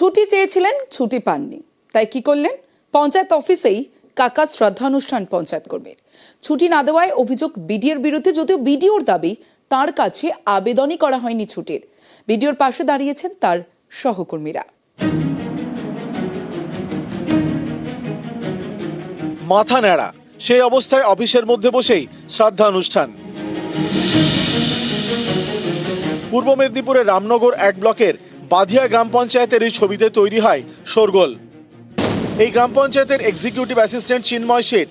ছুটি চেয়েছিলেন, ছুটি পাননি। তাই কি করলেন? পঞ্চায়েত অফিসেই কাকা শ্রদ্ধানুষ্ঠান পঞ্চায়েত কর্মীর। ছুটি না দেওয়ায় অভিযোগ বিডিওর বিরুদ্ধে, যদিও বিডিওর দাবি তার কাছে আবেদনই করা হয়নি ছুটির। বিডিওর পাশে দাঁড়িয়েছেন তার সহকর্মীরা। মাথা ন্যাড়া। সেই অবস্থায় অফিসের মধ্যে বসেই শ্রাদ্ধা অনুষ্ঠান পূর্ব মেদিনীপুরের রামনগর এক ব্লকের বাধিয়া গ্রাম পঞ্চায়েতের এই ছবিতে তৈরি হয় শোরগোল। এই গ্রাম পঞ্চায়েতের এক্সিকিউটিভ অ্যাসিস্ট্যান্ট চিন্ময় শেঠ।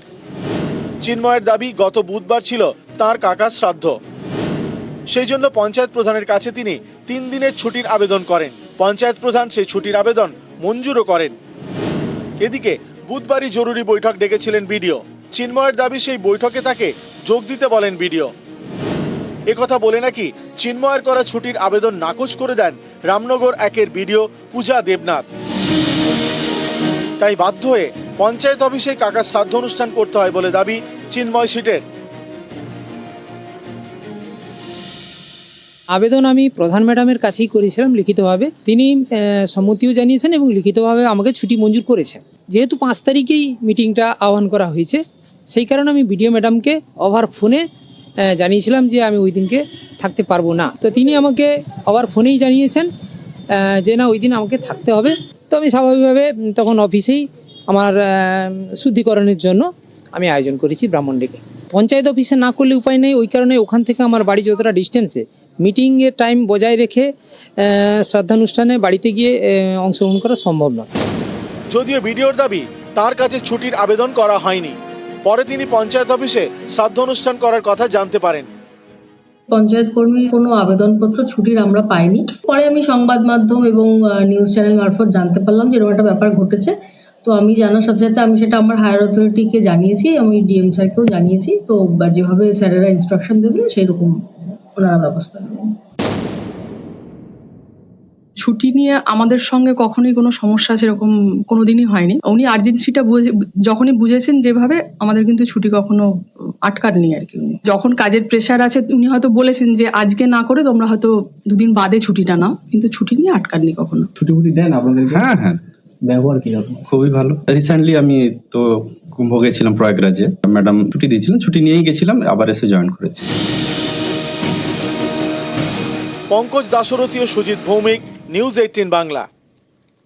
চিন্ময়ের দাবি গত বুধবার ছিল তার কাকার শ্রাদ্ধ। সেই জন্য পঞ্চায়েত প্রধানের কাছে তিনি তিন দিনের ছুটির আবেদন করেন। পঞ্চায়েত প্রধান সেই ছুটির আবেদন মঞ্জুরও করেন। এদিকে বুধবারই জরুরি বৈঠক ডেকেছিলেন বিডিও। চিন্ময়ের দাবি সেই বৈঠকে তাকে যোগ দিতে বলেন বিডিও। একথা বলে নাকি চিন্ময়ের করা ছুটির আবেদন নাকচ করে দেন রামনগর একের বিডিও পূজা দেবনাথ। তাই বাধ্য হয়ে পঞ্চায়েত অফিসে কাকা শ্রাদ্ধ অনুষ্ঠান করতে হয় বলে দাবি চিন্ময় সিটের। আবেদন আমি প্রধান ম্যাডামের কাছেই করেছিলাম লিখিতভাবে। তিনি সম্মতিও জানিয়েছেন এবং লিখিতভাবে আমাকে ছুটি মঞ্জুর করেছেন। যেহেতু পাঁচ তারিখেই মিটিংটা আহ্বান করা হয়েছে, সেই কারণে আমি বিডিও ম্যাডামকে ওভার ফোনে জানিয়েছিলাম যে আমি ওই দিনকে থাকতে পারব না। তো তিনি আমাকে ওভার ফোনেই জানিয়েছেন যে না, ওই দিন আমাকে থাকতে হবে। তো আমি স্বাভাবিকভাবে তখন অফিসেই আমার শুদ্ধিকরণের জন্য আমি আয়োজন করেছি ব্রাহ্মণ ডেকে। পঞ্চায়েত অফিসে না করলে উপায় নেই, ওই কারণে ওখান থেকে আমার বাড়ি যতটা ডিস্টেন্সে মিটিংয়ের টাইম বজায় রেখে শ্রাদ্ধানুষ্ঠানে বাড়িতে গিয়ে অংশগ্রহণ করা সম্ভব নয়। যদিও বিডিওর দাবি, তার কাছে ছুটির আবেদন করা হয়নি। পরে তিনি পঞ্চায়েত অফিসে শ্রাদ্ধ অনুষ্ঠান করার কথা জানতে পারেন। পঞ্চায়েত কর্মীর কোনো আবেদনপত্র ছুটির আমরা পাইনি। পরে আমি সংবাদ মাধ্যম এবং নিউজ চ্যানেল মারফত জানতে পারলাম যে এরকম একটা ব্যাপার ঘটেছে। তো আমি জানার সাথে সাথে আমি সেটা আমার হায়ার অথরিটিকে জানিয়েছি, আমি ডিএম স্যারকেও জানিয়েছি। তো যেভাবে স্যারেরা ইনস্ট্রাকশন দেবেন, সেরকম ওনারা ব্যবস্থা নেবেন। ছুটি নিয়ে আমাদের সঙ্গে কখনোই কোনো সমস্যা সেরকম কোনোদিনই হয়নি। উনি আর্জেন্সিটা বুঝে যখনই বুঝেছেন যেভাবে আমাদের কিন্তু ছুটি কখনো আটকাননি আর কি উনি। যখন কাজের প্রেশার আছে উনি হয়তো বলেছেন যে আজকে না করে তোমরা হয়তো দুদিন বাদে ছুটিটা নাও। কিন্তু ছুটি নিয়ে আটকাননি কখনো। ছুটি ফুটি দেন আপনাদের হ্যাঁ হ্যাঁ। ব্যবহার কীরকম খুবই ভালো। রিসেন্টলি আমি তো কুম্ভ গেছিলাম প্রয়াগরাজে। ম্যাডাম ছুটি দিয়েছিলেন ছুটি নিয়েই গেছিলাম আবার এসে জয়েন করেছি। পঙ্কজ দাশরথী ও সুজিত ভৌমিক নিউজ এইটিন বাংলা